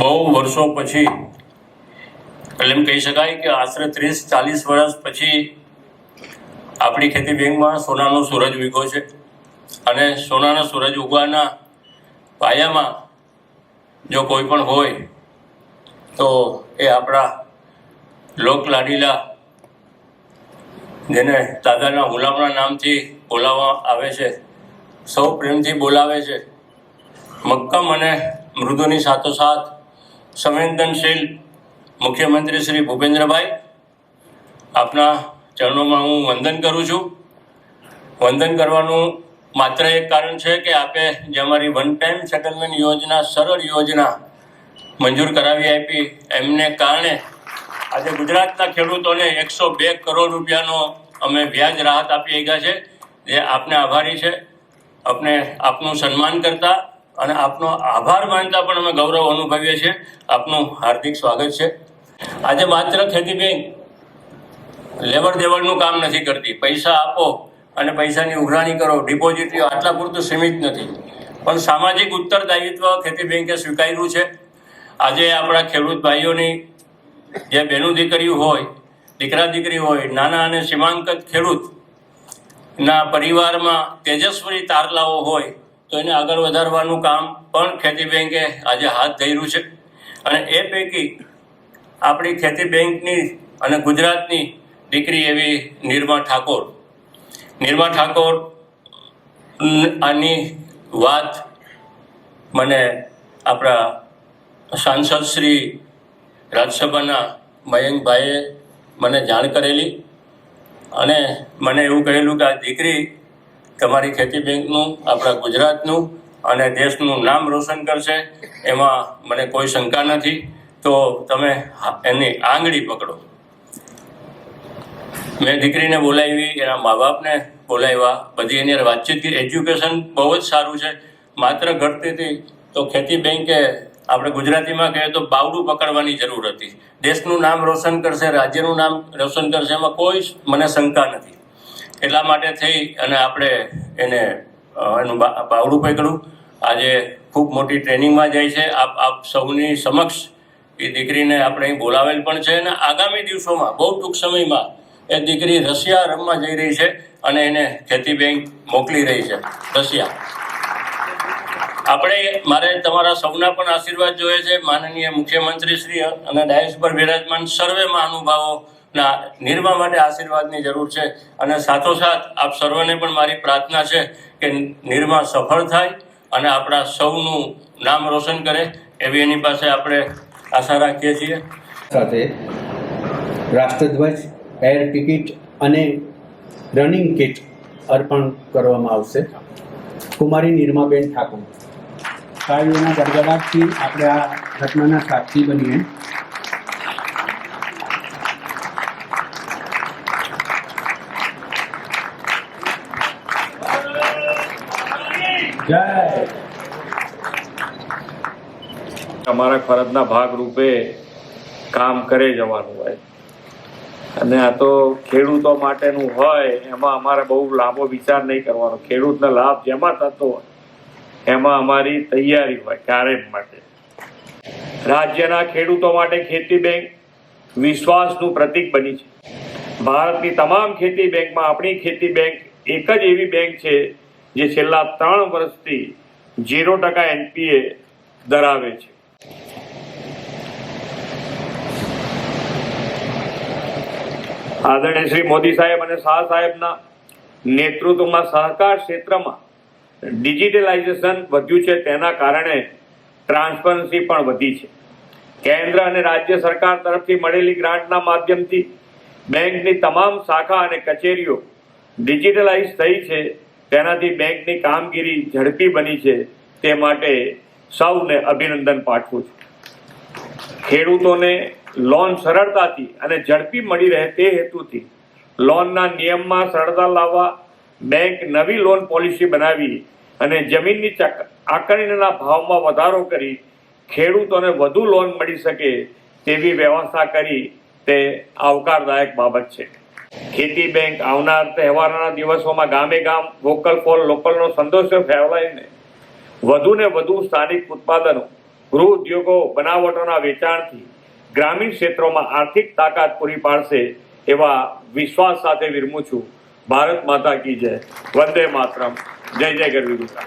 બહુ વર્ષો પછી, એટલે એમ કહી શકાય કે આશરે ત્રીસ, ચાલીસ વર્ષ પછી આપણી ખેતી બેંકમાં સોનાનો સૂરજ ઉગ્યો છે. અને સોનાના સૂરજ ઉગવાના પાયામાં જો કોઈ પણ હોય, તો એ આપણા લોકલાડીલા જેને દાદાના ગુલામના નામથી બોલાવવા આવે છે, સૌ પ્રેમથી બોલાવે છે. મક્કમ અને મૃદુની સાથોસાથ સંવેદનશીલ મુખ્યમંત્રી શ્રી ભૂપેન્દ્રભાઈ, આપના ચરણોમાં હું વંદન કરું છું. વંદન કરવાનું માત્ર એક કારણ છે કે આપે જે અમારી વન ટાઈમ સેટલમેન્ટ યોજના, સરળ યોજના મંજૂર કરાવી આપી. એમને કારણે આજે ગુજરાતના ખેડૂતોને એકસો બે કરોડ રૂપિયાનો અમે વ્યાજ રાહત આપી ગયા છે. જે આપને આભારી છે. આપને આપનું સન્માન કરતા અને આપનો આભાર માનતા પણ અમે ગૌરવ અનુભવીએ છીએ. આપનું હાર્દિક સ્વાગત છે. આજે માત્ર ખેતી બેંક લેવડ દેવડનું કામ નથી કરતી. પૈસા આપો અને પૈસાની ઉઘરાણી કરો. ડિપોઝિટ આટલા પૂરતું સીમિત નથી. પણ સામાજિક ઉત્તરદાયિત્વ ખેતી બેંકે સ્વીકાર્યું છે. આજે આપણા ખેડૂત ભાઈઓની જે બહેનું દીકરીઓ હોય, દીકરા દીકરી હોય, નાના અને સીમાંકત ખેડૂત ના પરિવારમાં તેજસ્વી તારલાઓ હોય તો એને આગળ વધારવાનું કામ પણ ખેતી બેંકે આજે હાથ ધર્યું છે. અને એ પૈકી આપણી ખેતી બેંકની અને ગુજરાતની દીકરી એવી નિર્મા ઠાકોર. નિર્મા ઠાકોર આની વાત મને આપણા સાંસદ શ્રી રાજ્યસભાના મયંકભાઈએ મને જાણ કરેલી. અને મને એવું કહેલું કે આ દીકરી તમારી ખેતી બેંકનું, આપણા ગુજરાતનું અને દેશનું નામ રોશન કરશે, એમાં મને કોઈ શંકા નથી. તો તમે એની આંગળી પકડો. મેં દીકરીને બોલાવી, એના મા બાપને બોલાવ્યા. બધી એની વાતચીત એજ્યુકેશન બહુ જ સારું છે. માત્ર ઘટતી હતી તો ખેતી બેંકે આપણે ગુજરાતીમાં કહીએ તો બાવડું પકડવાની જરૂર હતી. દેશનું નામ રોશન કરશે, રાજ્યનું નામ રોશન કરશે, એમાં કોઈ મને શંકા નથી. એટલા માટે થઈ અને આપણે એને એનું બાવડું પકડ્યું આજે ખૂબ મોટી ટ્રેનિંગમાં જાય છે. આપ આપ સૌની સમક્ષ એ દીકરીને આપણે અહીં બોલાવેલ પણ છે અને આગામી દિવસોમાં, બહુ ટૂંક સમયમાં, એ દીકરી રશિયા રમવા જઈ રહી છે અને એને ખેતી બેંક મોકલી રહી છે. રશિયા. આપણે, મારે તમારા સૌના પણ આશીર્વાદ જોઈએ છે. માનનીય મુખ્યમંત્રી શ્રી અને ડાયસ પર બિરાજમાન સર્વે મહાનુભાવોના નિર્મા માટે આશીર્વાદની જરૂર છે. અને સાથોસાથ આપ સર્વને પણ મારી પ્રાર્થના છે કે નિર્મા સફળ થાય અને આપણા સૌનું નામ રોશન કરે એવી એની પાસે આપણે આશા રાખીએ છીએ. સાથે રાષ્ટ્રધ્વજ એર ટિકિટ અને રનિંગ કિટ અર્પણ કરવામાં આવશે. કુમારી નિર્માબેન ઠાકોર. તાળીઓના ગડગડાટથી આપણે આ ઘટનાના સાક્ષી બનીએ જય અમારા ફરજના ભાગ રૂપે કામ કરે જવાનું હોય. અને આ તો ખેડૂતો માટેનું હોય, એમાં અમારે બહુ લાંબો વિચાર નહીં કરવાનો. ખેડૂતને લાભ જેમાં થતો હોય, એમાં અમારી તૈયારી હોય ક્યારે માટે. રાજ્યના ખેડૂતો માટે ખેતી બેંક વિશ્વાસનું પ્રતીક બની છે. ભારતની તમામ ખેતી બેંકમાં આપણી ખેતી બેંક એક જ એવી બેંક છે, જે છેલ્લા ત્રણ વર્ષથી ઝીરો ટકા એનપીએ ધરાવે છે. આદરણીય શ્રી મોદી સાહેબ અને શાહ સાહેબના નેતૃત્વમાં સહકાર ક્ષેત્રમાં ડિજિટલાઇઝેશન વધ્યું છે. તેના કારણે ટ્રાન્સપરન્સી પણ વધી છે. કેન્દ્ર અને રાજ્ય સરકાર તરફથી મળેલી ગ્રાન્ટના માધ્યમથી બેંકની તમામ શાખા અને કચેરીઓ ડિજિટલાઇઝ થઈ છે. તેનાથી બેંકની કામગીરી ઝડપી બની છે. તે માટે સૌને અભિનંદન પાઠવું છું. ખેડૂતોને લોન સરળતાથી અને ઝડપી મળી રહે તે હેતુથી લોનના નિયમમાં સરળતા લાવવા બેંક નવી લોન પોલિસી બનાવી અને જમીનની આકારણીના ભાવમાં વધારો કરી ખેડૂતોને વધુ લોન મળી શકે તેવી વ્યવસ્થા કરી તે આવકારદાયક બાબત છે. ખેતી બેંક આવનાર તહેવારોના દિવસોમાં ગામે ગામ વોકલ ફોર લોકલનો સંદેશો ફેલાવીને વધુ ને વધુ સ્થાનિક ઉત્પાદનો, ગૃહ ઉદ્યોગો, બનાવટોના વેચાણથી ગ્રામીણ ક્ષેત્રોમાં આર્થિક તાકાત પૂરી પાડશે એવા વિશ્વાસ સાથે વિરમું છું. ભારત માતા કી જય. વંદે માતરમ. જય જય ગરવી ગુજરાત.